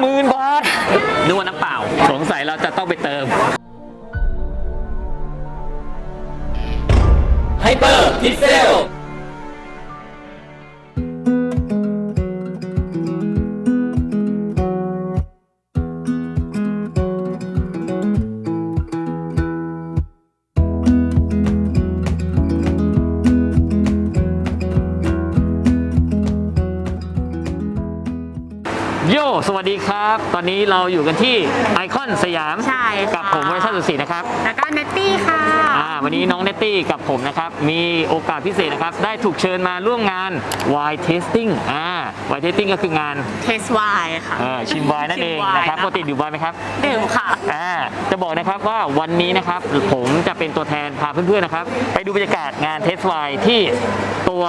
50,000 บาทนึกว่าน้ำเปล่า สงสัยเราจะต้องไปเติม อนนี้เราอยู่กันที่ไอคอนสยาม ใช่ค่ะ กับผมวรชาติสุศรีนะครับ แล้วก็เนตตี้ค่ะ อ่า วันนี้น้องเนตตี้กับผมนะครับ มีโอกาสพิเศษนะครับ ได้ถูกเชิญมาร่วมงาน wine tasting อ่า wine tasting ก็คืองานเทสไวน์ค่ะเอ่อชิมไวน์นั่นเองชิมไวน์นะครับนะคะ ปกติดื่มไวน์ไหมครับ ดื่มค่ะ อ่าจะบอกนะครับว่าวันนี้นะครับผมจะเป็นตัวแทนพาเพื่อนๆนะครับ ไปดูบรรยากาศงานเทสไวน์ที่ตัว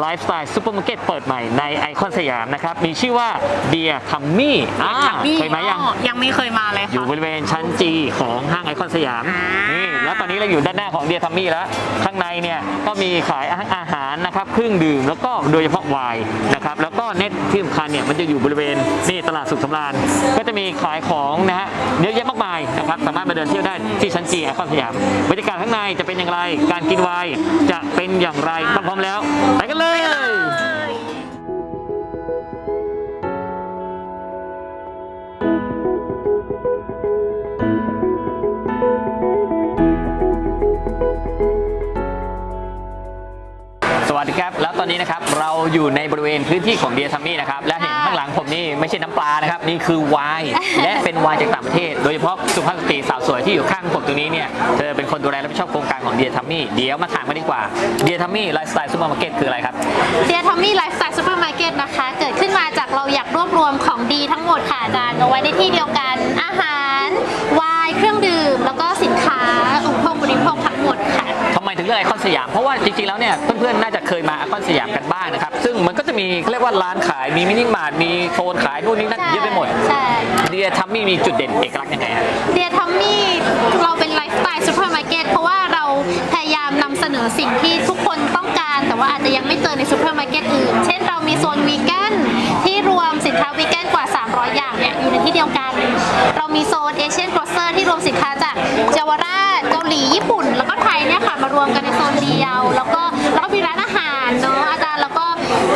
ไลฟ์สไตล์ซูเปอร์มาร์เก็ตเปิดใหม่ในไอคอนสยามนะครับ มีชื่อว่าเดียคัมมี่อ่าเคยมายังยังไม่เคยมาเลยอยู่ค่ะ บริเวณชั้นจีของห้างไอคอนสยามอ่านี่นี่แล้วตอนนี้เราอยู่ด้านหน้าของเดียทัมมี่แล้ว ข้างในเนี่ยก็มีขายอาหารนะครับเครื่องดื่มแล้วก็โดยเฉพาะไวน์นะครับแล้วก็เน็ตที่สำคัญเนี่ยมันจะอยู่บริเวณนี่ตลาดสุขสำราญก็จะมีขายของนะฮะเยอะแยะมากมายนะครับสามารถมาเดินเที่ยวได้ที่ชั้นจีแอคอนสยามบรรยากาศข้างในจะเป็นอย่างไร การกินไวน์จะเป็นอย่างไรถ้าพร้อมแล้วไปกันเลย วัสดีครับแล้วตอนนี้นะครับเราอยู่ในบริเวณพื้นที่ของเดียทัมมี่นะครับและเห็นข้างหลังผมนี่ไม่ใช่น้ำปลานะครับนี่คือไวน์และเป็นไวน์จากต่างประเทศ โดยเฉพาะสุภาพสตรีสาวสวยที่อยู่ข้างผมตรงนี้เนี่ยเธอเป็นคนดูแลและรับผิดชอบโครงการของเดียทัมมี่เดี๋ยวมาถามกันดีกว่าเดียทัมมี่ไลฟ์สไตล์ซูเปอร์มาร์เก็ตคืออะไรครับเดียทอมมี่ไลฟ์สไตล์ซูเปอร์มาร์เก็ตนะคะเกิดขึ้นมาจากเราอยากรวบรวมของดีทั้งหมดค่ะอาจารย์เอาไว้ในที่เดียวกันอาหารไวน์เครื่องดื่ม ลือกไอคอนสยามเพราะว่าจริงๆแล้วเนี่ยเพื่อนๆน่าจะเคยมาไอคอนสยามกันบ้างนะครับซึ่งมันก็จะมีเขาเรียกว่าร้านขายมีมินิมาร์ทมีโซนขายนู่นนี่นั่นใช่เยอะไปหมดใช่เดียทัมมี่มีจุดเด่นเอกลักษณ์ยังไงฮะเดียทอมมี่เราเป็นไลฟ์สไตล์ซูเปอร์มาร์เก็ตเพราะว่าเราพยายามนำเสนอสิ่งที่ทุกคนต้องการ แต่ว่าอาจจะยังไม่เจอในซูเปอร์มาร์เก็ตอื่น เช่นเรามีโซนวีแกนที่รวมสินค้าวีแกนกว่า 300 อย่างเนี่ยอยู่ในที่เดียวกันเรา มีโซนเอเชียนกรอสเซอร์ที่รวมสินค้าจากเยาวราชเกาหลีญี่ปุ่น แล้วก็ไทยเนี่ยค่ะมารวมกันในโซนเดียว แล้วก็แล้วก็มีร้านอาหารเนาะอาจารย์แล้วก็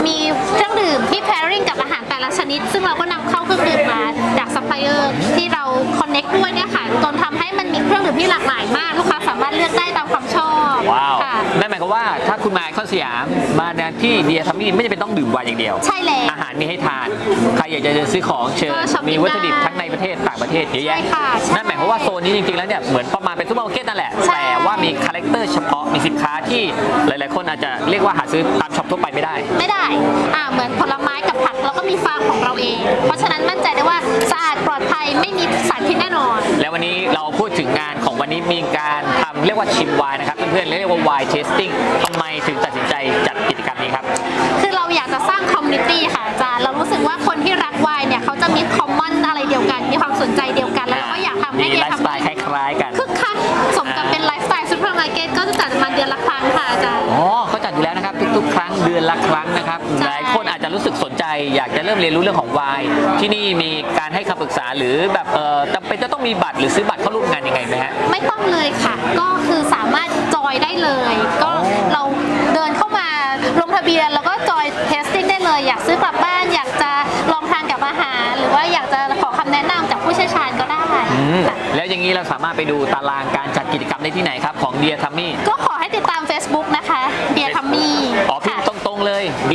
มีเครื่องดื่มที่ pairing กับอาหารแต่ละชนิด ซึ่งเราก็นำเข้าเครื่องดื่มมาจากซัพพลายเออร์ที่เราคอนเน็กด้วยเนี่ยค่ะจนทำให้มันมีเครื่องดื่มที่หลากหลายมากลูกค้าสามารถเลือกได้ตามความชอบ ว้าว ค่ะ นั่นหมายความว่าถ้าคุณมาไอคอนสยามมาที่เดียทัมมี่ไม่จำเป็นต้องดื่มไวน์อย่างเดียว ใช่แล้ว อาหารมีให้ทาน ใครอยากจะเดินซื้อของเชิญ ก็ช้อปปิ้มีงวัตถุดิบได้ทั้งในประเทศต่างประเทศเยอะแยะ ใช่ค่ะใช่นั่นหมายความว่าโซนนี้จริงๆแล้วเนี่ยเหมือนประมาณเป็นซูเปอร์มาร์เก็ตนั่นแหละ ใช่ แต่ว่ามีคาแรคเตอร์เฉพาะ มีสินค้าที่หลายๆ คนอาจจะเรียกว่าหาซื้อตามช็อปทั่วไปไม่ได้ ไม่ได้ อ่า เหมือนผลไม้กับผักเราก็มีฟาร์มของเราเอง เพราะฉะนั้นมั่นใจได้ว่าสะอาดป ลอดภัยไม่มีสารพิษแน่นอน แล้ววันนี้เราพูดถึงงานของวันนี้มีการทำเรียกว่าชิมไวน์นะครับ เพื่อนๆเรียกว่าไวน์เทสติ้งทำไมถึงตัดสินใจจัดกิจกรรมนี้ครับ คือเราอยากจะสร้างคอมมูนิตี้ค่ะอาจารย์เรารู้สึกว่าคนที่รักไวน์เนี่ยเขาจะมีคอมมอนอะไรเดียวกัน มีความสนใจเดียวกัน แล้วเราก็อยากทำให้มีเดียไลฟ์สทำไตล์คล้ายๆกันคึก อยากจะเริ่มเรียนรู้เรื่องของไวน์ที่นี่มีการให้คำปรึกษาหรือแบบเออจำเป็นจะต้องมีบัตรหรือซื้อบัตรเข้าร่วมงานยังไงไหมฮะ ไม่ต้องเลยค่ะ ก็คือสามารถจอยได้เลย ก็เราเดินเข้ามาลงทะเบียนแล้วก็จอยเทสติ้งได้เลย อยากซื้อกลับบ้าน อยากจะลองทานกับอาหาร หรือว่าอยากจะขอคำแนะนำจากผู้เชี่ยวชาญก็ได้อืมค่ะแล้วอย่างนี้เราสามารถไปดูตารางการจัดกิจกรรมได้ที่ไหนครับ ของเดียทัมมี่ก็ขอให้ติดตาม Facebook นะคะเดียทัมมี่ อ๋อพิมพ์ตรงๆ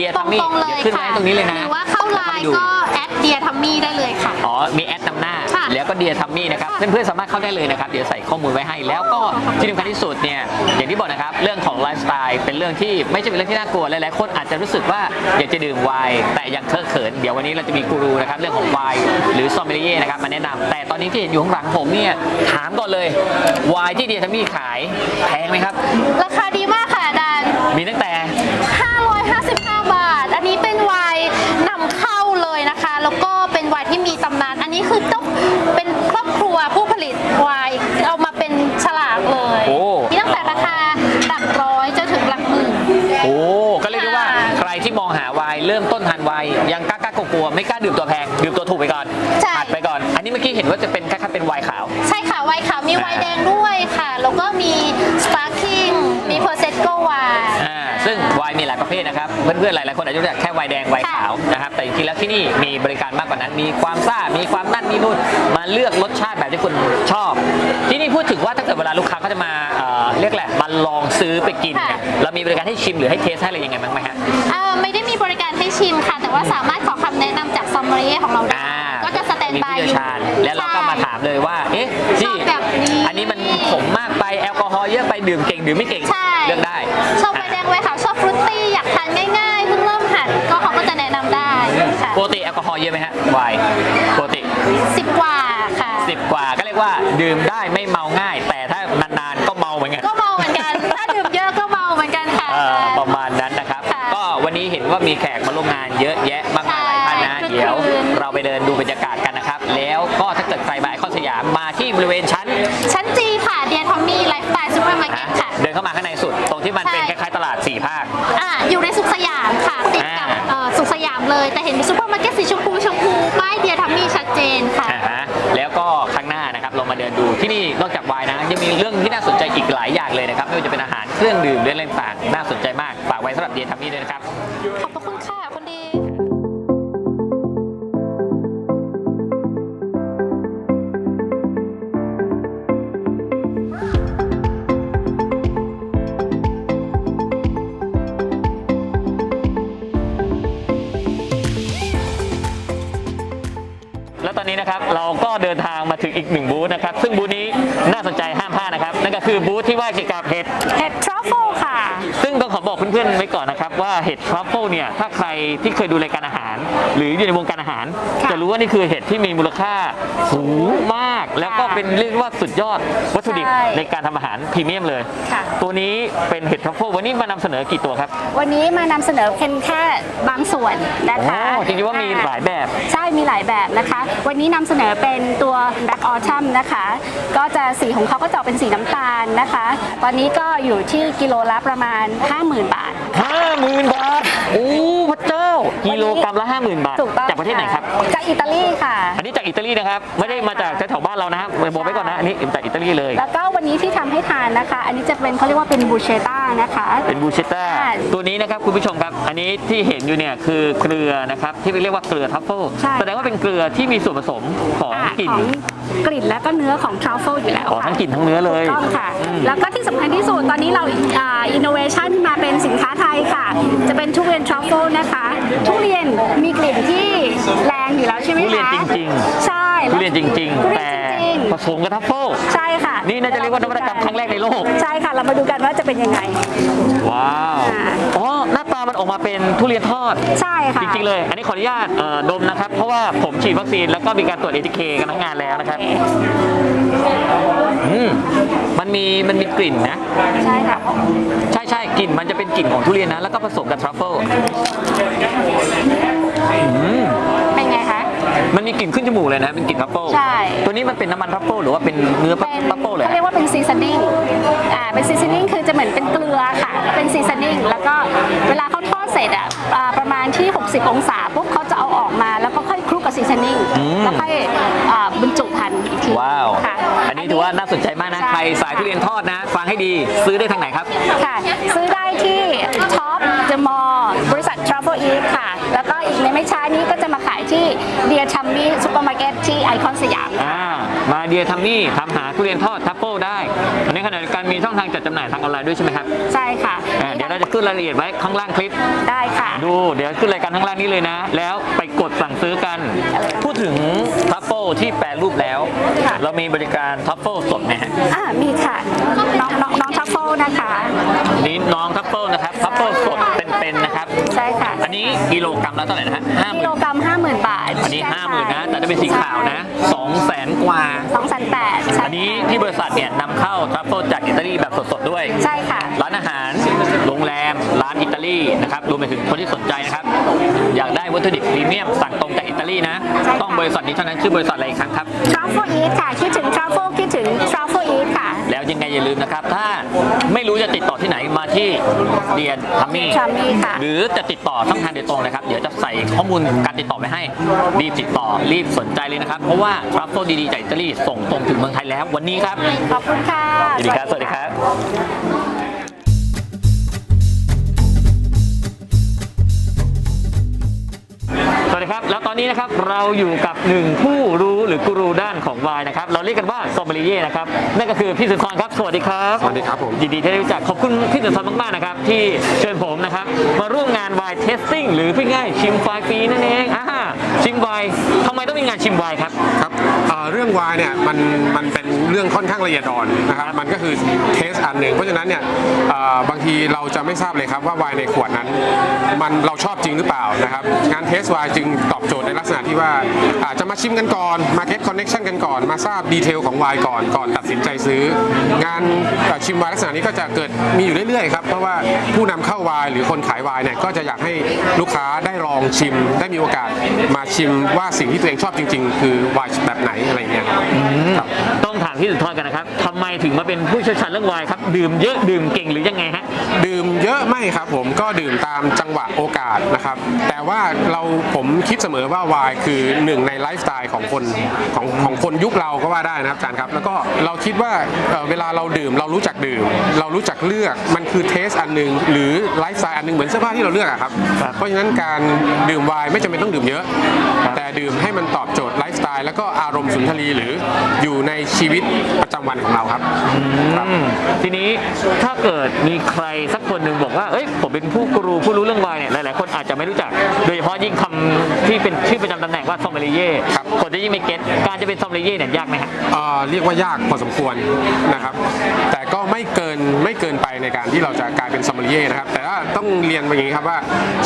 เลยเดียตทัมมี่รงๆเลเดี๋ยวยขึ้นมาค่ะให้ตรงนี้เลยนะ หรือว่าเข้าไลน์ก็แอดเดียทัมมี่ได้เลยค่ะ อ๋อ มีแอดนำหน้า ค่ะแล้วก็เดียทัมมี่นะครับค่ะเพื่อนๆสามารถเข้าได้เลยนะครับ เดี๋ยวใส่ข้อมูลไว้ให้ แล้วก็ที่สำคัญที่สุดเนี่ย อย่างที่บอกนะครับ เรื่องของไลฟ์สไตล์เป็นเรื่องที่ไม่ใช่เป็นเรื่องที่น่ากลัว หลายๆคนอาจจะรู้สึกว่าอยากจะดื่มไวน์แต่ยังเคอะเขิน เดี๋ยววันนี้เราจะมีกูรูนะครับเรื่องของไวน์หรือซอมเมลิเย่นะครับมาแนะนำแต่ตอนนี้ที่เห็นอยู่ข้างหลังผมเนี่ยถามก่อนเลยไวน์ที่เดียทัมมี่ขายแพงไหมครับ ราคาดีมากค่ะอาจารย์ มีตั้งแต่ นานอันนี้คือต้องเป็นครอบครัวผู้ผลิตไวน์เอามาเป็นฉลากเลยโอ้ มีตั้งแต่ราคาหลักร้อยจนถึงหลักหมื่น โอ้ก็เรียกได้ว่าค่ะ ใครที่มองหาไวน์เริ่มต้นทานไวน์ยังกล้ากล้ากลัวๆไม่กล้าดื่มตัวแพงดื่มตัวถูกไปก่อนใช่ผัดไปก่อน อันนี้เมื่อกี้เห็นว่าจะเป็นคล้ายๆเป็นไวน์ขาว ใช่ค่ะไวน์ขาวมีไวน์แดงด้วยค่ะ แล้วก็มีสปาร์คิงมีเพอร์เซโกไวน์อ่า ซึ่งไวน์มีหลายประเภทนะครับ เพื่อนๆ หลายๆ คนอาจจะรู้จักแค่ไวน์แดงไวน์ขาวนะครับ แต่จริงๆ แล้วที่นี่มีบริการมากกว่านั้น มีความซ่า มีความนั่นนี่นู่น มาเลือกรสชาติแบบที่คุณชอบ ที่นี่พูดถึงว่าถ้าเกิดเวลาลูกค้าเขาจะมาเอ่อเรียกแหละมาลองซื้อไปกินเนี่ยเรามีบริการให้ชิมหรือให้เทสให้อะไรยังไงบ้างไหมฮะอ่าไม่ได้มีบริการให้ชิมค่ะ แต่ว่าสามารถขอคำแนะนำจากซอมเมอรีของเราได้อ่าก็จะสแตนมีบายผู้อเชี่ยวยู่ ชาญแล้วเราก็มาถามเลยว่า เอ๊ะชอบแบบนี้อันนี้มันขมมากไป แอลกอฮอล์เยอะไป ดื่มเก่ง ดื่มไม่เก่ง ใช่ เลือกได้ชอบไว ลกอฮอล์เยอะไหมฮะไวน์ปกติสิบกว่าค่ะ สิบกว่าก็เรียกว่าดื่มได้ไม่เมาง่าย แต่ถ้านานๆก็เมาเหมือนกัน ก็เมาเหมือนกัน ถ้าดื่มเยอะก็เมาเหมือนกันค่ะ เออประมาณนั้นนะครับ ค่ะก็วันนี้เห็นว่ามีแขกมาร่วมงานเยอะแยะมากมายหลายท่านนะ ใช่เดี๋ยวคืน เราไปเดินดูบรรยากาศกันนะครับ แล้วก็ถ้าเกิดใครมาไอคอนสยามมาที่บริเวณชั้น ชั้นจีค่ะเดียทอมมี่ไลฟ์สไตล์ซูเปอร์มาร์เก็นะตค่ะ เดินเข้ามาข้างในสุด ตรงที่มันเป็นคใช่ ล้ายๆตลาดสี่ภาค อ่าอยู่ในสุขสยาม เลย แต่เห็นมีซูเปอร์มาร์เก็ตสีชมพูชมพูป้ายเดียทัมมี่ชัดเจนค่ะ อ่าฮะแล้วก็ข้างหน้านะครับเรามาเดินดูที่นี่นอกจากไวน์นะยังมีเรื่องที่น่าสนใจอีกหลายอย่างเลยนะครับไม่ว่าจะเป็นอาหารเครื่องดื่มเรื่องอะไรต่างๆน่าสนใจมากฝากไว้สำหรับเดียทามี่ด้วยนะครับ ขอบ นี้น่าสนใจห้ามพลาดนะครับ นั่นก็คือบูธที่ว่าเกี่ยวกับเห็ด เห็ดทรัฟเฟิลค่ะ ซึ่งต้องขอบอกเพื่อนๆไว้ก่อนนะครับ ว่าเห็ดทรัฟเฟิลเนี่ยถ้าใครที่เคยดูรายการอาหาร หรืออยู่ในวงการอาหาร ค่ะ จะรู้ว่านี่คือเห็ดที่มีมูลค่าสูงมากแล้วก็ค่ะเป็นเรียกว่าสุดยอดวัตถุดิบใช่ในการทำอาหารพรีเมียมเลย ค่ะ ตัวนี้เป็นเห็ดทรัฟเฟิลวันนี้มานำเสนอกี่ตัวครับ วันนี้มานำเสนอเพียงแค่บางส่วนนะคะโอ้จริงๆว่ามีหลายแบบ ใช่มีหลายแบบนะคะ วันนี้นำเสนอเป็นตัว Black Autumn นะคะ ก็จะสีของเขาก็จะออกเป็นสีน้ำตาลนะคะ ตอนนี้ก็อยู่ที่กิโลละประมาณ 50,000 บาท ห้าหมื่นบาท โอ้พระเจ้า กิโลกรัมละห้าหมื่นบาท ถูกต้องจากประเทศไหนครับะจาก อิตาลีค่ะ อันนี้จากอิตาลีนะครับ ไม่ได้มาจากแถวๆบ้านเรานะครับบอกไว้ก่อนนะ อันนี้จากอิตาลีเลย แล้วก็วันนี้ที่ทำให้ทานนะคะ อันนี้จะเป็นเขาเรียกว่าเป็นบูเชต้านะคะ เป็นบูเชต้าใช่ตัวนี้นะครับคุณผู้ชมครับ อันนี้ที่เห็นอยู่เนี่ยคือเกลือนะครับที่เรียกว่าเกลือทัฟเฟิลใช่แสดงว่าเป็นเกลือที่มีส่วนผสมของอะกลิ่นของกลิ่นและก็เนื้อของทรัฟเฟิลอยู่แล้วอ๋อค่ะทั้งกลิ่นทั้งเนื้อเลยถูกต้องค่ะอืมแล้วก็ที่สำคัญที่สุดตอนนี้เราอินโนเวชันมาเป็นสินค้าไทยค่ะ จะเป็นทุเรียนทรัฟเฟิลนะคะ ทุเรียนมีกลิ่นที่แรงอยู่แล้วใช่ไหมคะทุเรียนจริงๆ ใช่ทุเรียนจริง ทุๆ เรียแต่นจริงผสมกับทัฟเฟิลๆใช่ค่ะนี่น่าจะเรียกว่านวัตกรรมครั้งแรกในโลก ใช่ค่ะ เรามาดูกันว่าจะเป็นยังไง ว้าวอ่าอ๋อ หน้าตามันออกมาเป็นทุเรียนทอด ใช่ค่ะ จริงๆเลย อันนี้ขออนุญาตเอ่อดมนะครับ เพราะว่าผมฉีดวัคซีนแล้วก็มีการตรวจ ATK กันทั้งงานแล้วนะครับอืมมันมีมันมีกลิ่นนะ ใช่ค่ะ ใช่ใช่กลิ่นมันจะเป็นกลิ่นของทุเรียนนะ แล้วก็ผสมกับทรัฟเฟิลอืมเป็นไงคะ มันมีกลิ่นขึ้นจมูกเลยนะเป็นกลิ่นทรัฟเฟิลใช่ ตัวนี้มันเป็นน้ำมันทรัฟเฟิลหรือว่าเป็นเนื้อทเป็นรัฟเฟิลเลยเขาเรียกว่าเป็นซีซันนิ่งอ่าเป็นซีซันนิ่งคือจะเหมือนเป็นเกลือค่ะ เป็นซีซันนิ่งแล้วก็เวลาเขาทอดเสร็จอะอ่าประมาณที่ 60 องศาปุ๊บเขาจะเอาออกมาแล้วก็ค่อยคลุกกับซีซันนิ่งแล้วค่อยอ่าบรรจุภัณฑ์อีกที ว้าว ค่ะอันนี้ถือว่าน่าสนใจมากนะใช่ ใครสายทุเรียนทอดนะ ฟังให้ดีซื้อได้ทางไหนครับ ค่ะ ซื้อได้ที่ท็อปเดอะมอลล์บริษัท Travel Eat ค่ะ แล้วก็อีกในไม่ช้านี้ก็จะมาขายที่เดียชัมมี่ซูเปอร์มาร์เก็ตที่ไอคอนสยาม อ่ามาเดียทำนี่ทำหาทุเรียนทอดทัฟเฟิลได้ในขณะเดียวกันมีช่องทางจัดจำหน่ายทางออนไลน์ด้วยใช่ไหมครับใช่ค่ะอ่าเดี๋ยวเราจะขึ้นรายละเอียดไว้ข้างล่างคลิป ได้ค่ะ ดูเดี๋ยวขึ้นรายการข้างล่างนี้เลยนะ แล้วไปกดสั่งซื้อกัน พูดถึงทัฟเฟิลที่แปรรูปแล้วค่ะ เรามีบริการทัฟเฟิลสดไหมฮะ อ่ามีค่ะน้องน้อง น้องทัฟเฟิลนะคะนี่น้องทัฟเฟิลนะครับทัฟเฟิลสดเป็นๆนะครับ ใช่ค่ะ อันนี้กิโลกรัมละเท่าไหร่นะฮะห้าหกิมื่โลนกรัม50,000บาทอันนี้ห้าหมื่นนะ แต่ถ้าเป็นสีขาวนะสองแสนกว่า สองแสนแปดใช่อันนี้ที่บริษัทเนี่ยนำเข้าทัฟเฟิลจากอิตาลีแบบสดๆด้วย ใช่ค่ะ ร้านอาหาร โรงแรม ร้านอิตาลีนะครับรวมไปถึงคนที่สนใจนะครับ อยากได้วัตถุดิบพรีเมียมสั่งตรงจากอิตาลีนะ ใช่ค่ะ ต้องบริษัทนี้เท่านั้นชื่อบริษัทอะไรอีกครั้งครับ Travel Eat ค่ะ คิดถึง Travel คิดถึง Travel Eat ค่ะแล้ว ยังไงอย่าลืมนะครับ ถ้าไม่รู้จะติดต่อที่ไหนมาที่เรียนทัมมี่ Tummy ค่ะ หรือจะติดต่อช่องทางโดยตรงนะครับ เดี๋ยวจะใส่ข้อมูลการติดต่อไปให้ รีบติดต่อรีบสนใจเลยนะครับ เพราะว่าทรัฟเฟิลดีๆจากอิตาลีส่งตรงถึงเมืองไทยแล้ววันนี้ครับ ขอบคุณค่ะ สวัสดีครับ สวัสดีครับ ครับ แล้วตอนนี้นะครับเราอยู่กับหนึ่งผู้รู้หรือกูรูด้านของไวน์นะครับ เราเรียกกันว่าซอมเบลีเย่นะครับนั่นก็คือพี่สุนทรครับสวัสดีครับสวัสดีครับผมยินดีที่ได้รู้จักขอบคุณพี่สุนทรมากๆนะครับที่เชิญผมนะครับมาร่วมงานไวน์เทสติ้งหรือพี่ง่ายชิมไวน์ฟรีนั่นเองอ่าชิมไวน์ทำไมต้องมีงานชิมไวน์ครับครับเอ่อเรื่องวายเนี่ยมันมันเป็น เรื่องค่อนข้างละเอียดอ่อนนะครับมันก็คือเทสอันหนึ่งเพราะฉะนั้นเนี่ยบางทีเราจะไม่ทราบเลยครับว่าไวน์ในขวดนั้น มันเราชอบจริงหรือเปล่านะครับงานเทสไวน์จึงตอบโจทย์ในลักษณะที่ว่าอาจจะมาชิมกันก่อนมาเก็ตคอนเน็ชันกันก่อน มาทราบดีเทลของไวน์ก่อนก่อนตัดสินใจซื้อ งานชิมไวน์ลักษณะนี้ก็จะเกิดมีอยู่เรื่อยๆครับ เพราะว่าผู้นำเข้าวายหรือคนขายวายเนี่ยก็จะอยากให้ลูกค้าได้ลองชิม ได้มีโอกาสมาชิมว่าสิ่งที่ตัวเองชอบจริง ๆ คือวายแบบไหนอะไรอย่างเงี้ยครับต้องถามพี่สุนทรกันนะครับทำไมถึงมาเป็นผู้เชี่ยวชาญเรื่องไวน์ครับดื่มเยอะดื่มเก่งหรือยังไงฮะดื่มเยอะไม่ครับผมก็ดื่มตามจังหวะโอกาสนะครับ แต่ว่าเราผมคิดเสมอว่าวายคือหนึ่งในไลฟ์สไตล์ของคนของของคนยุคเราก็ว่าได้นะครับอาจารย์ครับ แล้วก็เราคิดว่าเอ่อเวลาเราดื่มเรารู้จักดื่ม เรารู้จักเลือกมันคือเทสอันหนึ่งหรือไลฟ์สไตล์อันหนึงเหมือนเสื้อผ้าที่เราเลือกอะครับ ครับเพราะฉะนั้นการดื่มไวน์ไม่จำเป็นต้องดื่มเยอะแต่ดื่มให้มันตอบโจทย์ไลฟ์สไตล์แล้วก็อารมณ์สุนทรีหรืออยู่ในชีวิตประจำวันของเราครับครับ อืมทีนี้ถ้าเกิดมีใครสักคนหนึ่งบอกว่า เอ้ย ผมเป็นผู้กูรูผู้รู้เรื่องไวน์เนี่ย หลายๆ คนอาจจะไม่รู้จัก โดยเฉพาะยิ่งคำที่เป็นชื่อประจำตำแหน่งว่าซอมเบลีเย่ครับ คนจะยิ่งไม่เก็ตการจะเป็นซอมเบลีเย่เนี่ยยากไหมฮะ เอ่อเรียกว่ายากพอสมควรนะครับ แต่ ก็ไม่เกินไม่เกินไปในการที่เราจะกลายเป็นซอมเบลีเย่นะครับ แต่ว่าต้องเรียนอย่างนี้ครับว่า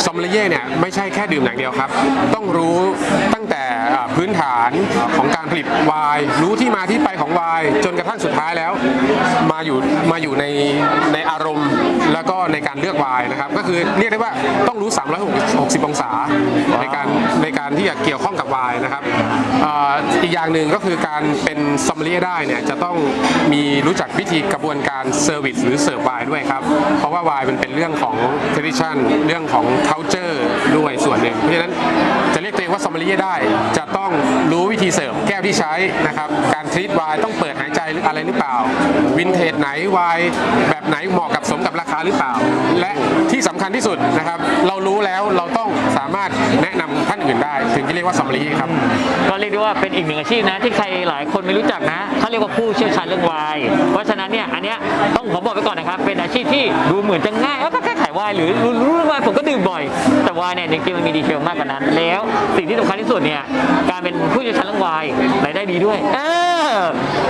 ซอมเบลีเย่เนี่ยไม่ใช่แค่ดื่มอย่างเดียวครับ ต้องรู้ตั้งแต่พื้นฐานของการผลิตไวน์รู้ที่มาที่ไปของไวน์จนกระทั่งสุดท้ายแล้ว มาอยู่มาอยู่ในในอารมณ์ แล้วก็ในการเลือกไวน์นะครับ ก็คือเรียกได้ว่าต้องรู้ 360 องศาในการในการที่จะเกี่ยวข้องกับไวน์นะครับอ,อีกอย่างหนึ่งก็คือการเป็นซอมเบลียได้เนี่ยจะต้องมีรู้จักวิธีกระบวนการการเซอร์วิสหรือเสิร์ฟไวน์ด้วยครับ เพราะว่าไวน์มันเป็นเรื่องของเทดิชันเรื่องของเคาเจอร์ด้วยส่วนหนึ่ง เพราะฉะนั้นจะเรียกตัวเองว่าซอมเบลียได้ จะต้องรู้วิธีเสิร์ฟแก้วที่ใช้นะครับ การทรีตไวน์ต้องเปิดหายใจหรืออะไรหรือเปล่า วินเทจไหนไวน์แบบไหนเหมาะกับสมกับราคาหรือเปล่า และที่สำคัญที่สุดนะครับเรา รู้แล้วเราต้องสามารถแนะนำท่านอื่นได้ ถึงจะเรียกว่าซอมเบลีครับ ก็เรียกได้ว่าเป็นอีกหนึ่งอาชีพนะ ที่ใครหลายคนไม่รู้จักนะเขาเรียกว่าผู้เชี่ยวชาญเรื่องไวน์เพราะฉะนั้นเนี่ยอันเนี้ยต้องขอบอกไว้ก่อนนะครับ เป็นอาชีพที่ดูเหมือนจะง่ายเอ้าก็แค่ขายไวน์หรือรู้รู้เรื่องไวน์ผมก็ดื่มบ่อย แต่ไวน์เนี่ยจริงๆมันมีดีเทลมากกว่านั้น แล้วสิ่งที่สำคัญที่สุดเนี่ยการเป็นผู้เชี่ยวชาญเรื่องไวน์รายได้ดีด้วยเออ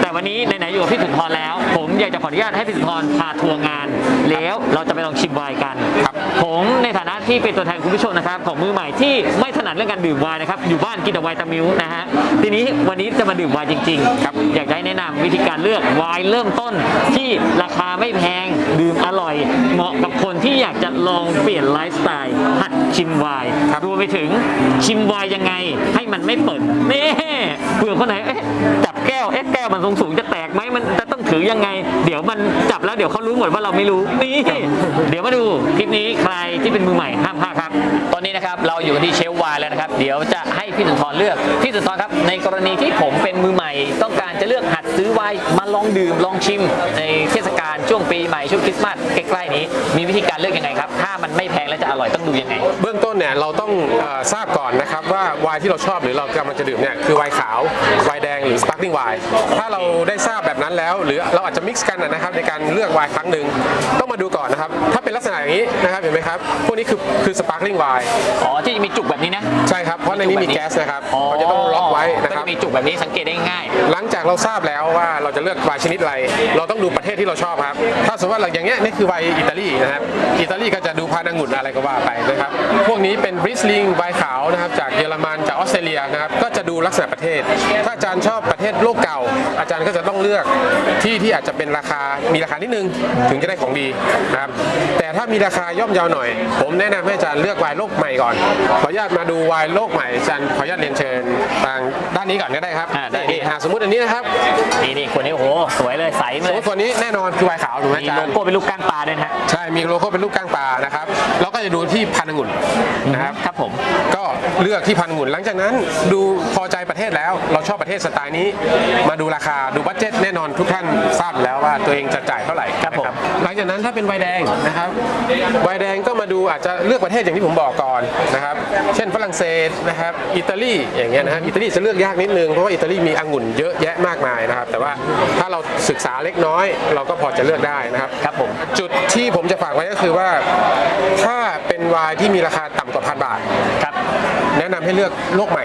แต่วันนี้ไหนๆอยู่กับพี่สุนทรแล้ว ผมอยากจะขออนุญาตให้พี่สุนทรพาทัวร์งาน แล้วเราจะไปลองชิมไวน์กันครับผมในฐานะที่เป็นตัวแทนคุณผู้ชมนะครับของมือใหม่ที่ไม่ถนัดเรื่องการดื่มไวน์นะครับอยู่บ้านกินแต่ไวน์ตามิวนะฮะทีนี้วันนี้จะมาดื่มไวน์จริงๆครับอยากจะให้แนะนำวิธีการเลือกไวน์เริ่มต้น ที่ราคาไม่แพงดื่มอร่อย เหมาะกับคนที่อยากจะลองเปลี่ยนไลฟ์สไตล์หัด ชิมไวน์ครับรวมไปถึงชิมไวน์ยังไงให้มันไม่เปิดนี่เผื่อคนไหนเอ๊ะจับแก้วเอ๊ะแก้วมันสูงสูงๆจะแตกไหมมันจะต้องถือยังไง เดี๋ยวมันจับแล้วเดี๋ยวเขารู้หมดว่าเราไม่รู้นี่เดี๋ยวมาดูคลิปนี้ใครที่เป็นมือใหม่ห้ามพลาดครับ ตอนนี้นะครับเราอยู่ที่เชลฟ์วายแล้วนะครับ เดี๋ยวจะให้พี่สุนทรเลือกพี่สุนทรครับ ในกรณีที่ผมเป็นมือใหม่ ต้องการจะเลือกหัดซื้อไวน์มาลองดื่มลองชิม ในเทศกาลช่วงปีใหม่ช่วงคริสต์มาสใกล้ๆนี้ มีวิธีการเลือกยังไงครับถ้ามันไม่แพงและจะอร่อยต้องดูยังไงเบื้องต้นเนี่ยเราต้องเออทราบก่อนนะครับว่าไวน์ที่เราชอบหรือเรากำลังจะดื่มเนี่ยคือไวน์ขาวไวน์แดงหรือสปาร์คลิ g งไวน์ถ้าเราได้ทราบแบบนั้นแล้ว หรือเราอาจจะมิกซ์กันนะครับในการเลือกไวน์ครั้งหนึ่งต้องมาดูก่อนนะครับถ้าเป็นลักษณะอย่างนี้นะครับเห็นไหมครับพวกนี้คือคือสปาร์คลิ g งไวน์อ๋อที่มีจุกแบบนี้นะ ใช่ครับเพราะในนี้มีแก๊สนะครับเขาจะต้องล็อกไว้นะคก็รับ จะมีจุกแบบนี้สังเกตได้ง่ายหลังจากเราทราบแล้วว่าเราจะเลือกไวน์ชนิดอะไร เราต้องดูประเทศที่เราชอบครับ ถ้าสมมติว่าอย่างเงี้ยนี่คือไวน์อิตาลีนะครับ อิตาลีก็จะดูพานังุ่นอะไรก็ว่าไปนะครับพวกนี้เป็นบริสลิงไวน์ขาวนะครับจากเยอรมันจากออสเตรเลียนะครับก็จะดูลักษณะประเทศ ถ้าอาจารย์ชอบประเทศโลกเก่า อาจารย์ก็จะต้องเลือกที่ที่อาจจะเป็นราคามีราคานิดนึงถึงจะได้ของดีนะครับแต่ถ้ามีราคาย่อมเยาวหน่อย ผมแนะนำให้อาจารย์เลือกไวน์โลกใหม่ก่อน ขออนุญาตมาดูไวน์โลกใหม่อาจารย์ขออนุญาตเรียนเชิญทางด้านนี้ก่อนก็ได้ครับอ่าได้นี่อ่าสมมุติอันนี้นะครับนี่นี่คนนี้โอ้โหสวยเลยใสสมามเลมยติตัวนี้แน่นอนคือไวน์ขาวถูกไหมมีอาจารโลย์โก้เป็นรูปก้างปลาด้วยนะฮะ ใช่มีโลโก้เป็นรูปก้างปลานะครับแล้วก็จะดูที่พันธุ์องุ่นนะครับครับผมก็เลือกที่พันธุ์องุ่นหลังจากนั้นดูพอใจประเทศแล้ว เราชอบประเทศสไตล์นี้ มาดูราคาดูบัตเจ็ตแน่นอนทุกท่านทราบอยู่แล้วว่าตัวเองจะจ่ายเท่าไหร่ครับผมนะหลังจากนั้นถ้าเป็นไวน์แดงนะครับไวน์แดงก็มาดูอาจจะเลือกประเทศอย่างที่ผมบอกก่อนนะครับเช่นฝรั่งเศสนะครับอิตาลีอย่างเงี้ยนะฮะอิตาลีจะเลือกยากนิดนึงเพราะว่าอิตาลีมีองุ่นเยอะแยะมากมายนะครับ แต่ว่าถ้าเราศึกษาเล็กน้อย เราก็พอจะเลือกได้นะครับครับผมจุดที่ผมจะฝากไว้ก็คือว่า ถ้าเป็นไวน์ที่มีราคาต่ำกว่าพันบาท ครับแนะนำให้เลือกโลกใหม่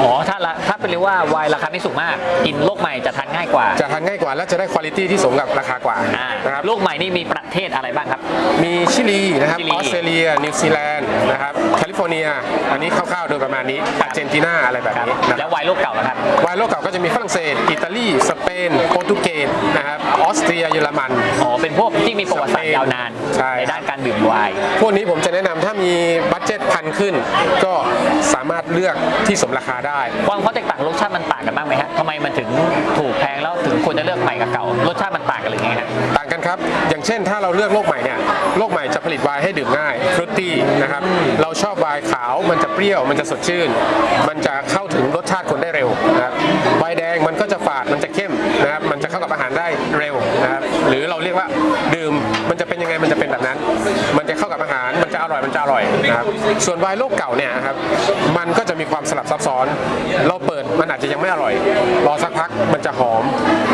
อ๋อถ้าละถ้าเป็นเรียกว่าไวน์ราคาไม่สูงมาก กินโลกใหม่จะทานง่ายกว่าจะทานง่ายกว่าและจะได้คุณภาพที่สมกับราคากว่าอ่านะครับโลกใหม่นี่มีประเทศอะไรบ้างครับ มีชิลีนะครับชิลี ออสเตรเลีย นิวซีแลนด์นะครับแคลิฟอร์เนีย อันนี้คร่าวๆโดยประมาณนี้อาร์เจนตินาอะไรแบบครับนี้นะคแล้รับวไวน์โลกเก่าล่ะครับไวน์โลกเก่าก็จะมีฝรั่งเศส อิตาลี สเปน โปรตุเกสนะครับออสเตรียเยอรมัน อ๋อ เป็นพวกที่มีประวัติศาสตร์ยาวนานใช่ ด้านการดื่มไวน์ พวกนี้ผมจะแนะนำถ้ามีบัตเจ็ตพันขึ้น ก็สามารถเลือกที่สมราคาได้ ความข้อแตกต่างรสชาติมันต่างกันบ้างไหมฮะทำไมมันถึงถูกแพงแล้วถึงควรจะเลือกใหม่กับเก่า รสชาติมันต่างกันหรือไงฮะ ต่างกันครับ อย่างเช่นถ้าเราเลือกโลกใหม่เนี่ย โลกใหม่จะผลิตไวน์ให้ดื่มง่ายฟรุตตี้นะครับ เราชอบไวน์ขาว มันจะเปรี้ยว มันจะสดชื่น มันจะเข้าถึงรสชาติคนได้เร็วนะครับ ไวน์แดงมันก็จะฝาด มันจะเข้ม นะครับมันจะเข้ากับอาหารได้เร็วนะครับหรือเราเรียกว่าดื่มมันจะเป็นยังไงมันจะเป็นแบบนั้น มันจะเข้ากับอาหาร อร่อยมันจะอร่อยนะครับส่วนไวน์โลกเก่าเนี่ยนะครับมันก็จะมีความสลับซับซ้อน เราเปิดมันอาจจะยังไม่อร่อย รอสักพักมันจะหอม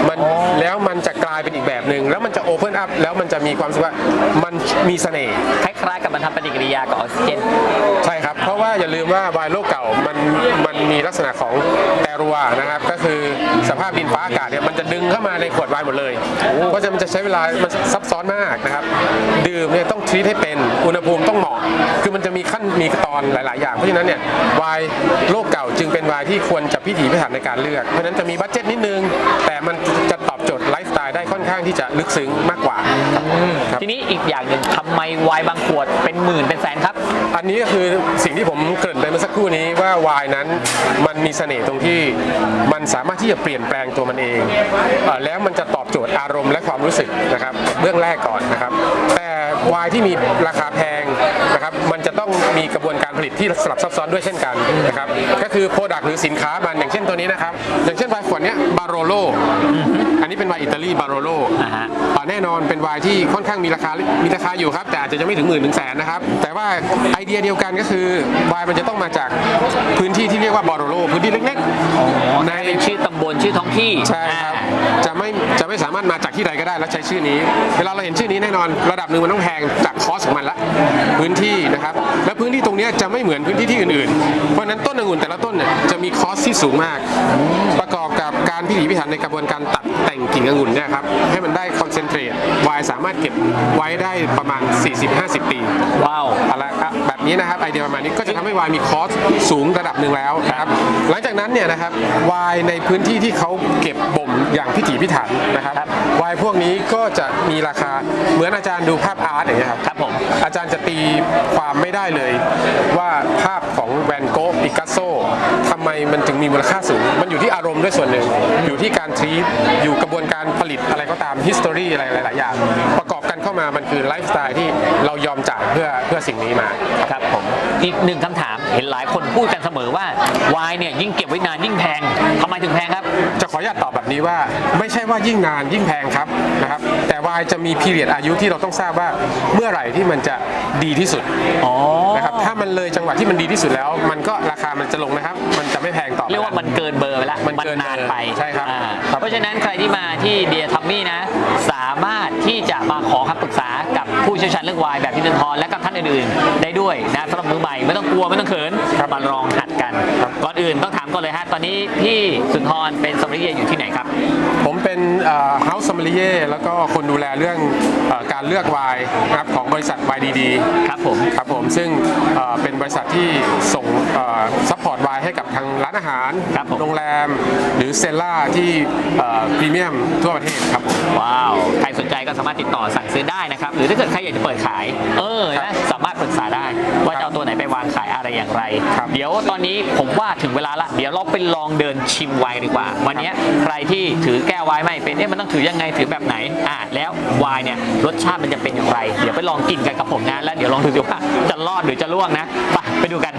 มันแล้วมันจะกลายเป็นอีกแบบหนึ่งแล้วมันจะโอเพนอัพแล้วมันจะมีความรู้สึกว่ามันมีเสน่ห์คล้ายๆกับมันทำปฏิกิริยากับออกซิเจนใช่ครับ เพราะว่าอย่าลืมว่าไวน์โลกเก่ามันมันมีลักษณะของแตรัวนะครับ ก็คือสภาพดินฟ้าอากาศเนี่ยมันจะดึงเข้ามาในขวดไวน์หมดเลยเพราะฉะนั้นมันจะใช้เวลามันซับซ้อนมากนะครับ ดื่มเนี่ยต้องทรีตให้เป็นอุณหภูมิต้องเหมาะ คือมันจะมีขั้นมีตอนหลาย ๆ อย่าง เพราะฉะนั้นเนี่ยวายโลกเก่าจึงเป็นวายที่ควรจะพิถีพิถันในการเลือก เพราะฉะนั้นจะมีบัตเจ็ตนิดนึง แต่มันจะ ตอบโจทย์ไลฟ์สไตล์ได้ค่อนข้างที่จะลึกซึ้งมากกว่าครับทีนี้อีกอย่างหนึ่งทำไมไวน์บางขวดเป็นหมื่นเป็นแสนครับ อันนี้ก็คือสิ่งที่ผมเกริ่นไปเมื่อสักครู่นี้ว่าวายนั้นมันมีเสน่ห์ตรงที่มันสามารถที่จะเปลี่ยนแปลงตัวมันเองเอ่อแล้วมันจะตอบโจทย์อารมณ์และความรู้สึกนะครับเบื้องแรกก่อนนะครับ แต่วายที่มีราคาแพงนะครับมันจะต้องมีกระบวนการผลิตที่สลับซับซ้อนด้วยเช่นกันนะครับก็คือโปรดักต์หรือสินค้ามันอย่างเช่นตัวนี้นะครับ อย่างเช่นวายขวดเนี้ยบาโรโลอันนี้เป็นวายอิตาลีบาโรโลอ่าฮะอ่าแน่นอนเป็นวายที่ค่อนข้างมีราคามีราคาอยู่ครับ แต่อาจจะยังไม่ถึงหมื่นถึงแสนนะครับ แต่ว่าไอเดียเดียวกันก็คือวายมันจะต้องมาจากพื้นที่ที่เรียกว่าบอโรโลพื้นที่เล็กๆในเป็นชื่อตำบลชื่อท้องที่ใช่ครับจะไม่จะไม่สามารถมาจากที่ใดก็ได้แล้วใช้ชื่อนี้ เวลาเราเห็นชื่อนี้แน่นอนระดับหนึ่งมันต้องแพงจากคอสของมันละพื้นที่นะครับและ พื้นที่ตรงเนี้ยจะไม่เหมือนพื้นที่ที่อื่นๆ เพราะฉะนั้นต้นองุ่นแต่ละต้นเนี่ยจะมีคอสที่สูงมาก ประกอบกับการพิถีพิถันในกระบวนการตัดแต่งกิ่งองุ่นเนี่ยครับให้มันได้คอนเซนเทรตไวน์สามารถเก็บไว้ได้ประมาณ 40-50 ปีว้าวเอาละครับแบบนี้นะครับไอเดียประมาณนี้ก็จะทำให้ไวน์มีคอสสูงระดับหนึ่งแล้วนะครับหลังจากนั้นเนี่ยนะครับไวน์ในพื้นที่ที่เขาเก็บบ่ม อย่างพิถีพิถันนะครับครับไวน์พวกนี้ก็จะมีราคาเหมือนอาจารย์ดูภาพอาร์ตอย่างเงี้ยครับครับผมอาจารย์จะตีความไม่ได้เลย ว่าภาพของแวนโกะปิกัสโซทำไมมันถึงมีมูลค่าสูง มันอยู่ที่อารมณ์ด้วยส่วนหนึ่ง อยู่ที่การทรีตอยู่กระบวนการผลิตอะไรก็ตาม history อะไรหลายๆอย่างประก อบกันเข้ามามันคือไลฟ์สไตล์ที่เรายอมจ่ายเพื่อเพื่อสิ่งนี้มาครับผมอีกหนึ่งคำถามเห็นหลายคนพูดกันเสมอว่าไวน์เนี่ยยิ่งเก็บไว้นานยิ่งแพงทำไมถึงแพงครับ จะขออนุญาตตอบแบบนี้ว่า ไม่ใช่ว่ายิ่งนานยิ่งแพงครับนะครับแต่วายจะมีพีเรียดอายุที่เราต้องทราบว่าเมื่อไหร่ที่มันจะดีที่สุดอ๋อนะครับถ้ามันเลยจังหวะที่มันดีที่สุดแล้ว มันก็ราคามันจะลงนะครับ มันจะไม่แพงต่อไปเรียกว่ามันเกินเบอร์ไปแล้วมันเกินนานไปใช่ครับอ่าครับ เพราะฉะนั้นใครที่มาที่เดียทัมมี่นะ สามารถที่จะมาขขอคำปรึกษากับผู้เชี่ยวชาญเรื่องวายแบบพี่เดนทอนและกับท่านอื่นๆ ได้ด้วยนะสำหรับมือใหม่ไม่ต้องกลัวไม่ต้องเขินมาลองหัดกัน ก่อนอื่นต้องถามก่อนเลยฮะ ตอนนี้พี่สุนทรเป็นสมริเยอยู่ที่ไหนครับ ผมเป็นเฮาส์ซัมเมลีเย่แล้วก็คนดูแลเรื่องเอ่อการเลือกไวน์นะครับของบริษัทไวน์ดีๆครับผม ครับผมซึ่งเอ่อเป็นบริษัทที่ส่งซัพพอร์ตไวน์ให้กับทางร้านอาหาร ครับผม โรงแรม หรือเซลล่าที่พรีเมียมทั่วประเทศครับผม ว้าว ใครสนใจก็สามารถติดต่อสั่งซื้อได้นะครับ หรือถ้าเกิดใครอยากจะเปิดขาย เออครันะบสามารถปรึกษาได้ว่าจะเอาตัวไหนไปวางขายอะไรอย่างไร ครับ เดี๋ยวตอนนี้ผมว่าถึงเวลาละ เดี๋ยวเราไปลองเดินชิมไวน์ดีกว่า วันนี้ใครที่ถือแก้วไวน์ไม่เป็นเอ๊ะมันต้องถือยังไงถือแบบไหนอ่าแล้วไวน์เนี่ยรสชาติมันจะเป็นอย่างไร เดี๋ยวไปลองกินกันกับผมนะแล้วเดี๋ยวลองดูสิว่าจะรอดหรือจะล่วงนะไป ไปดูกัน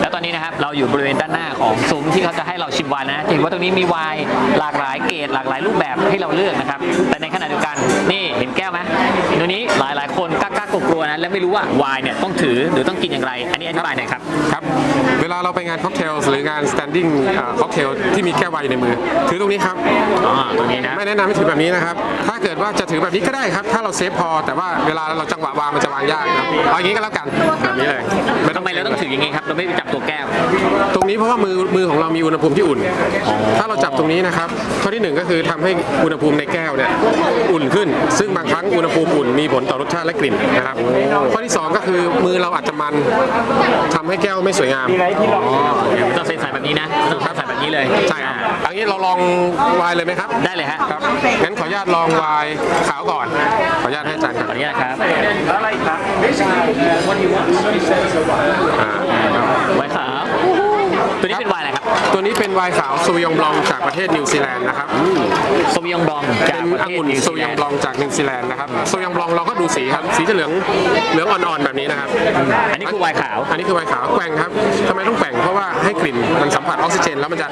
แล้วตอนนี้นะครับเราอยู่บริเวณด้านหน้าของซุ้มที่เขาจะให้เราชิมไวน์นะจะเห็นว่าตรงนี้มีไวน์หลากหลายเกรดหลากหลายรูปแบบให้เราเลือกนะครับ แต่ในขณะเดียวกันนี่เห็นแก้วไหมตรงนี้หลายหลายๆคนกล้าๆกลัวๆนะและไม่รู้ว่าไวน์เนี่ยต้องถือหรือต้องกินอย่างไร อันนี้อธิบายหน่อยครับครับเวลาเราไปงานค็อกเทลหรืองาน standing ค็อกเทลที่มีแก้วไวน์ในมือ ถือตรงนี้ครับอ๋อตรงนี้นะไม่แนะนำให้ถือแบบนี้นะครับ ถ้าเกิดว่าจะถือแบบนี้ก็ได้ครับ ถ้าเราเซฟพอ แต่ว่าเวลาเราจังหวะวางมันจะวางยากครับเอาอย่างนี้ก็แล้วกันแบบนี้เลยทำไมเราต้องถืออย่างนี้ครับ เราไม่ไปจับตัวแก้ว ตรงนี้เพราะว่ามือมือของเรามีอุณหภูมิที่อุ่น ถ้าเราจับตรงนี้นะครับ ข้อที่หนึ่งก็คือทำให้อุณหภูมิในแก้วเนี่ยอุ่นขึ้น ซึ่งบางครั้งอุณหภูมิอุ่นมีผลต่อรสชาติและกลิ่นนะครับ ข้อที่สองก็คือมือเราอาจจะมันทำให้แก้วไม่สวยงามอ๋อเดี๋ยวต้องใส่ใส่แบบนี้นะต้องใส่แบบนี้เลย ใช่ครับ อันนี้เราลองไวน์เลยไหมครับ ได้เลยฮะครับงั้นขออนุญาตลองไวน์ขาวก่อน ขออนุญาตให้อาจารย์คขรับออนุญาตครับอ่าครับไวน์ขาวตัวนี้เป็น ตัวนี้เป็นไวน์ขาวซูยองบลองจากประเทศนิวซีแลนด์นะครับโซวิยองดองจาเป็กนประอเทศงุ่นนิวโซซียแลองนบด์ลองจากนิวซีแลนด์นะครับโซยองบลองเราก็ดูสีครับสีจะเหลืองเหลืองอ่อนๆแบบนี้นะครับ อันนี้คือไวน์ขาว อันนี้คือไวน์ขาวแกว่งครับทำไมต้องแกว่งเพราะว่าให้กลิ่นมันสัมผัสออกซิเจนแล้วมันจะ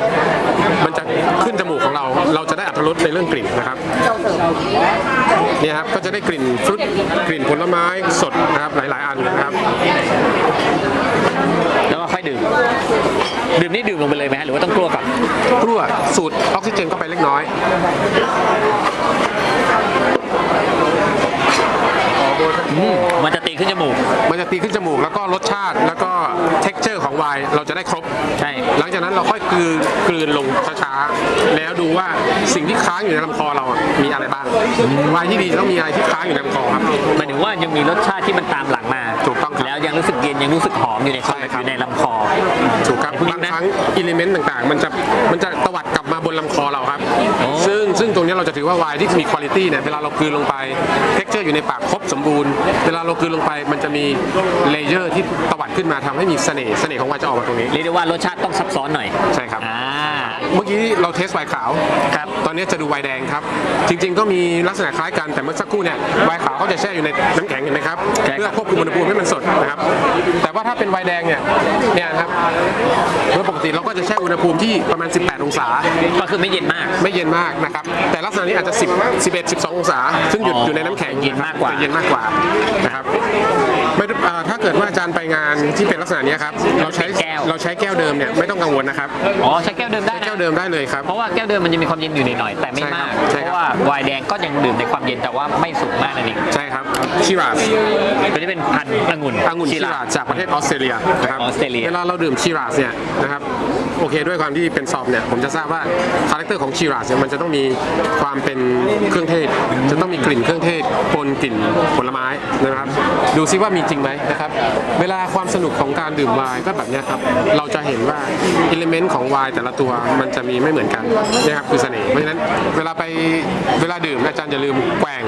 มันจะขึ้นจมูกของเรา เราจะได้อัตรรสในเรื่องกลิ่นนะครับเนี่ยครับก็จะได้กลิ่นฟรุตกลิ่นผลไม้สดนะครับหลาย ๆ อันนะครับ แล้วก็ค่อยดื่ม ดื่ มนี่ดื่มลงไปเลยไหมฮะหรือว่าต้องกลัวก่อนกลัวสูดออกซิเจนเข้าไปเล็กน้อยมันจะตีขึ้นจมูก มันจะตีขึ้นจมูกแล้วก็รสชาติแล้วก็ t e x t อร์ของไวน์เราจะได้ครบ ใช่ หลังจากนั้นเราค่อยกลืนกลืนลงช้าๆ แล้วดูว่าสิ่งที่ค้างอยู่ในลำคอเราอะมีอะไรบ้างไวน์ที่ดีต้องมีอะไรที่ค้างอยู่ในลำคอครับ หมายถึงว่ายังมีรสชาติที่มันตามหลังมาถูกต้องครับแล้วยังรู้สึกเย็นยังรู้สึกหอมอยู่ในคอใช่ครับ อยู่ในลำคอ ถูกครับพวกนี้บางนะ ครั้งอิเลเมนต์ต่างๆ มันจะมันจะตวัดกลับมา บนลำคอเราครับอ๋อซึ่งซึ่งตรงนี้เราจะถือว่าไวน์ที่มีคุณภาพเนี่ยเวลาเรากลืนลงไปเท็กเจอร์อยู่ในปากครบสมบูรณ์ เวลาเรากลืนลงไปมันจะมีเลเยอร์ที่ตวัดขึ้นมาทำให้มีเสน่ห์เสน่ห์ของไวน์จะออกมาตรงนี้ เรียกได้ว่ารสชาติต้องซับซ้อนหน่อย ใช่ครับอ่า เมื่อกี้เราเทสไวน์ขาว ครับ ตอนนี้จะดูไวน์แดงครับ จริง ๆ ก็มีลักษณะคล้ายกันแต่เมื่อสักครู่เนี่ยไวน์ขาวเขาจะแช่อยู่ในน้ำแข็งเห็นไหมครับใช่ครับ เพื่อควบคุมอุณหภูมิให้มันสดนะครับ แต่ว่าถ้าเป็นไวน์แดงเนี่ยเนี่ยนะครับโดยปกติเราก็จะแช่อุณหภูมิที่ประมาณ 18 องศา ก็คือไม่เย็นมาก ไม่เย็นมากนะครับ แต่ลักษณะนี้อาจจะ 10 11 12 องศา ซึ่งหยุดอ๋ออยู่ในน้ำแข็งเย็นมากกว่าจะเย็นมากกว่านะครับไม่ได้อ่าถ้าเกิดว่าอาจารย์ไปงานที่เป็นลักษณะนี้ครับ เราใช้แก้ วเราใช้แก้วเดิมเนี่ยไม่ต้องกังวลนะครับอ๋อใช้แก้วเดิมได้ใช้นะ แก้วเดิมได้เลยครับ เพราะว่าแก้วเดิมมันจะมีความเย็นอยู่หน่อยๆแต่ไม่มากใช่เพครับ ราะว่าไวน์แดงก็ยังดื่มในความเย็นแต่ว่าไม่สูงมากนั่นเองใช่ครับชิราสตัวนี้เป็นพันธุ์องุ่นองุ่นชิราสจากประเทศออสเตรเลียนะครับออสเตรเลีย เวลาเราดื่มชิราสเนี่ยนะครับโอเคด้วยความที่เป็นซอมเนี่ยผมจะทราบว่าคาแรคเตอร์ของชิราสเนี่ยมันจะต้องมีความเป็นเครื่องเทศ จะต้องมีกลิ่นเครื่องเทศปนกลิ่นผลไม้นะครับ ดูซิว่ามีจริงไหมนะครับเวลาความสนุกของการดื่มไวน์ก็แบบเนี้ยครับเราจะเห็นว่าอิเลเมนต์ของไวน์แต่ละตัวมันจะมีไม่เหมือนกันนี่ยครับคือเสน่ห์เพราะฉะนั้นเวลาไปเวลาดื่มอาจารย์อย่าลืมแกว่ง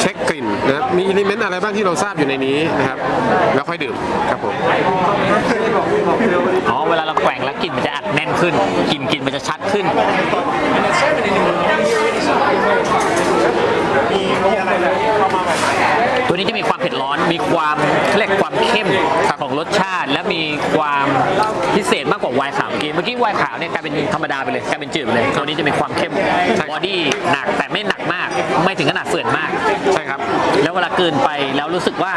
เช็คกลิ่นนะครับมีอิเลเมนต์อะไรบ้างที่เราทราบอยู่ในนี้นะครับแล้วค่อยดื่มครับผมอ๋อเวลาเราแกว่งแล้วกลิ่นมันจะอัดแน่นขึ้นกลิ่นกลิ่นมันจะชัดขึ้น ตัวนี้จะมีความเผ็ดร้อน มีความเรียกความเข้มของรสชาติ และมีความพิเศษมากกว่าไวน์ขาวเมื่อกี้ เมื่อกี้ไวน์ขาวเนี่ยกลายเป็นธรรมดาไปเลยกลายเป็นจืดไปเลย ตัวนี้จะมีความเข้มบอดี้หนักแต่ไม่หนักมาก ไม่ถึงขนาดเฝื่อนมาก ใช่ครับ แล้วเวลาเกินไปแล้วรู้สึกว่า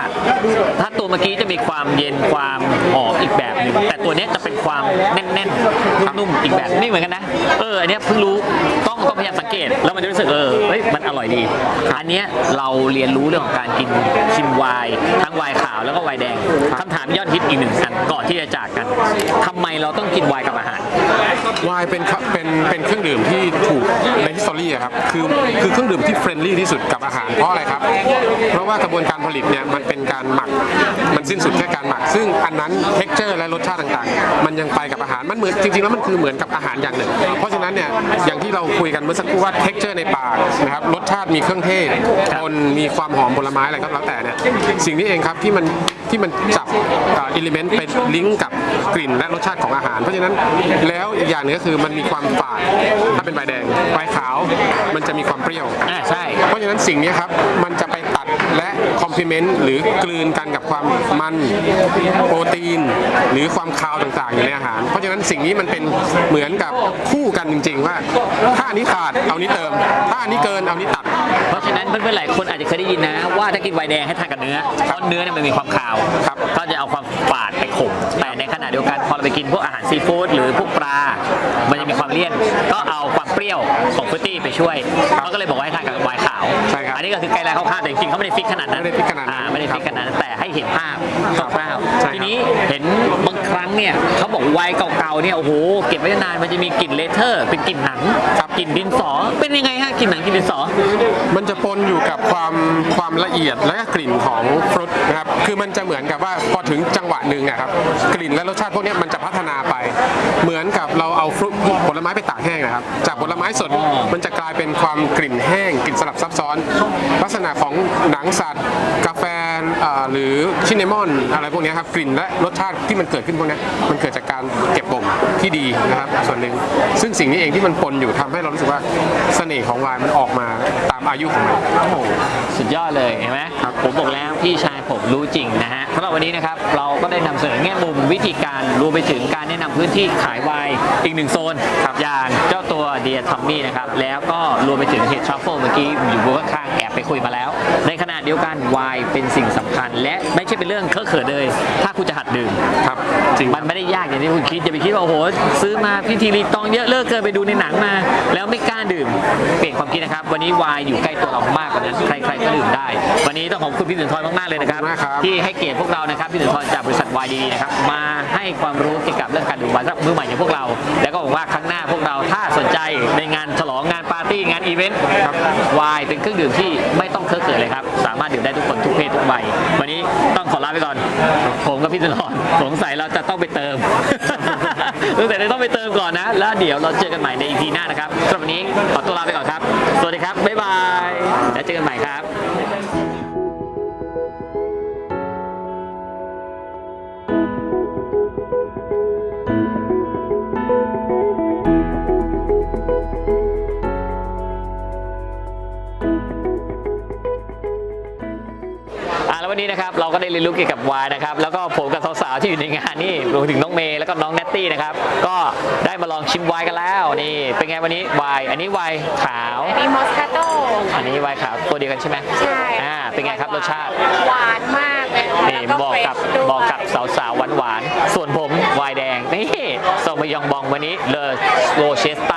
ถ้าตัวเมื่อกี้จะมีความเย็นความหอมอีกแบบหนึงแต่ตัวเนี้ยจะเป็นความแน่นๆนุ่มๆอีกแบบไม่เหมือนกันนะ เออ อันเนี้ยเพิ่งรู้ ต้องต้องพยายามสังเกตแล้วมันจะรู้สึกเออเฮ้ยมันอร่อยดี อันเนี้ยเราเรียนรู้เรื่องของการกินชิมไวน์ทั้งไวน์ขาวแล้วก็ไวน์แดงคำถามยอดฮิตอีกหนึ่งอันก่อนที่จะจากกันทำไมเราต้องกินไวน์กับอาหารไวน์เป็นครับเป็นเป็นเครื่องดื่มที่ถูกในฮิสตอรี่ครับคือคือเครื่องดื่มที่เฟรนลี่ที่สุดกับอาหารเพราะอะไรครับ เพราะว่ากระบวนการผลิตเนี่ยมันเป็นการหมักมันสิ้นสุดแค่การหมัก ซึ่งอันนั้นเท็กเจอร์และรสชาติต่างๆ มันยังไปกับอาหารมันเหมือนจริงๆแล้วมันคือเหมือนกับอาหารอย่างหนึ่ง เพราะฉะนั้นเนี่ยอย่างที่ที่เราคุยกันเมื่อสักครู่ว่า texture ในปากนะครับรสชาติมีเครื่องเทศคนมีความหอมผลไม้อะไรก็แล้วแต่เนี่ยสิ่งนี้เองครับที่มันที่มันจับอิเลเมนต์เป็นลิงก์กับกลิ่นและรสชาติของอาหาร เพราะฉะนั้นแล้วอีกอย่างหนึงก็คือมันมีความฝาดถ้าเป็นใบแดงใบขาวมันจะมีความเปรี้ยวอ่าใช่เพราะฉะนั้นสิ่งนี้ครับมันจะไปตัดและคอมพลีเมนต์หรือกลืนกันกับความมันโปรตีน หรือความคาวต่างๆอยู่ในอาหาร เพราะฉะนั้นสิ่งนี้มันเป็นเหมือนกับคู่กันจริง ๆ ว่าถ้าอันนี้ขาดเอานี้เติม ถ้าอันนี้เกินเอานี้ตัด เพราะฉะนั้นเพื่อนๆหลายคนอาจจะเคยได้ยินนะ ว่าถ้ากินไวน์แดงให้ทานกับเนื้อเพราะเนื้อเนี่ยมันมีความคาวครับก็จะเอาความฝาดไปข่มแต่ในขณะเดียวกันพอเราไปกินพวกอาหารซีฟู้ดหรือพวกปลา มันจะมีความเลี่ยนก็เอาความเปรี้ยวของฟรุตตี้ไปช่วยเขาก็เลยบอกว่าให้ทานกับไวน์ขาว ใช่ครับอันนี้ก็คือไกด์ไลน์คร่าวๆแต่จริงๆเขาไม่ได้ฟิกขนาดนั้นไม่ได้ฟิกขนาดนั้นอ่ไม่ได้ฟิกขนาดนั้นแต่ให้เห็นภาพคร่าวใช่ครับ ๆทีนี้เห็นบางครั้งเนี่ยเขาบอกไวน์เก่าๆเนี่ยโอ้โหเก็บไว้นานมันจะมีกลิ่นเลเทอร์ เป็นกลิ่นหนังกลิ่นดินสอเป็นยังไงฮะกลิ่นหนังกลิ่นดินสอ มันจะปนอยู่กับความความละเอียดและก็กลิ่นของฟรุตนะครับ คือมันจะเหมือนกับว่าพอถึงจังหวะหนึ่งเนะครับ กลิ่นและรสชาติพวกเนี้ยมันจะพัฒนาไป เหมือนกับเราเอาฟรุตผลไม้ไปตากแห้งนะครับ จากผลไม้สด อ๋อ มันจะกลายเป็นความกลิ่นแห้ง กลิ่นสลับซับซ้อน ลักษณะของหนังสัตว์ กาแฟ หรือชินนามอนอะไรพวกเนี้ยครับกลิ่นและรสชาติที่มันเกิดขึ้นพวกเนี้ยมันเกิดจากการเก็บบ่มที่ดีนะครับส่วนหนึ่งซึ่งสิ่งนี้เองที่มันปนอยู่ทำให้เรารู้สึกว่าเสน่ห์ของไวน์มันออกมาตามอายุของมันโอ้โหสุดยอดเลยเห็นไหมครับผมบอกแล้วพี่ชายผมรู้จริงนะฮะสำหรับวันนี้นะครับเราก็ได้นำเสนอแง่มุมวิธีการรวมไปถึงการแนะนำพื้นที่ขายไวน์อีกหนึ่งโซนอย่างเจ้าตัวเดียทอมมี่นะครับแล้วก็รวมไปถึงเห็ดทรัฟเฟิลเมื่อกี้อยู่บนข้างๆแอบ ไปคุยมาแล้ว ในขณะเดียวกันไวน์เป็นสิ่งสำคัญ และไม่ใช่เป็นเรื่องเคอะเขินเลย ถ้าคุณจะหัดดื่มครับจริงมันไม่ได้ยากอย่างที่คุณคิดอย่าไปคิดว่าโอ้โหซื้อมาพิธีรีตองเยอะเลิกเกินไปดูในหนังมา แล้วไม่กล้าดื่ม เปลี่ยนความคิดนะครับ วันนี้ไวายอยู่ใกล้ตัวเรามากกว่านั้นใครๆก็ดื่มได้ วันนี้ต้องขอบคุณพี่สุนทรมากๆเลยนะครับขอบคุณมากครับ ที่ให้เกียรติพวกเรานะครับพี่สุนทรจากบริษัทวายดีนะครับมาให้ความรู้เกี่ยวกับเรื่องการดื่มไวน์สำหรับมือใหม่อย่างพวกเรา แล้วก็หวังว่าครั้งหน้าพวกเราถ้าสนใจในงานฉลองงานปาร์ตี้งานอีเวนต์ไวน์เป็นเครื่องดื่มที่ไม่ต้องเคอะเขินเลยครับ สามารถดื่มได้ทุกคนทุกเพศทุกวัย วันนี้ต้องขอลาไปก่อน ผมกับพี่สุนทรสงสัยเราจะต้องไปเติมตั้งแต่เราต้องไปเติมก่อนนะ แล้วเดี๋ยวเราเจอกันใหม่ใน EP หน้านะครับสำหรับวันนี้ขอตัวลาไปก่อนครับ สวัสดีครับ บ๊ายบาย แล้วเจอกันใหม่ครับ อะแล้ววันนี้นะครับเราก็ได้เรียนรู้เกี่ยวกับวายนะครับแล้วก็ผมกับสาวๆที่อยู่ในงานนี่รวมถึงน้องเมย์แล้วก็น้องแนตตี้นะครับก็ได้มาลองชิมไวน์กันแล้วนี่เป็นไงวันนี้ไวน์อันนี้ไวน์ขาวมีมอสคาโต้อันนี้ไวน์ขาวตัวเดียวกันใช่ไหมใช่อ่าเป็นไงครับรสชาติหวานมากเลยนี่แล้วบอกกับเฟรชด้วยบอกกับสาวๆหวานๆส่วนผมไวน์แดงนี่ซองบยองบองวันนี้เลอโรเชสต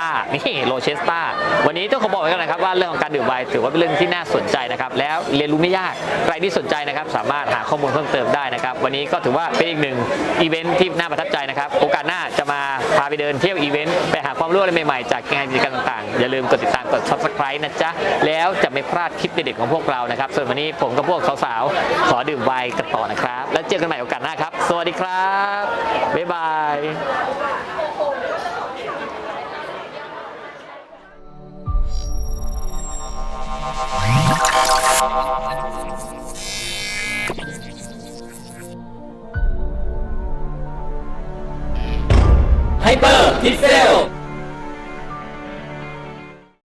านี่ โรเชสตาวันนี้ต้องขอบอกไว้ก่อนนะครับว่าเรื่องของการดื่มไวน์ถือว่าเป็นเรื่องที่น่าสนใจนะครับแล้วเรียนรู้ไม่ยากใครที่สนใจนะครับสามารถหาข้อมูลเพิ่มเติมได้นะครับ วันนี้ก็ถือว่าเป็นอีกหนึ่งอีเวนท์ที่น่าประทับใจนะครับโอกาสหน้าจะมาพาไปเดินเที่ยวอีเวนต์ไปหาความรู้อะไรใหม่ๆ จากงานกิจกรรมต่างๆ อย่าลืมกดติดตามกด subscribe นะจ๊ะแล้วจะไม่พลาดคลิปเด็ดๆของพวกเรานะครับส่วนวันนี้ผมกับพวกสาวๆขอดื่มไวน์กันต่อนะครับ แล้วเจอกันใหม่โอกาสหน้าครับ สวัสดีครับบ๊ายบาย ไฮเปอร์พิเซล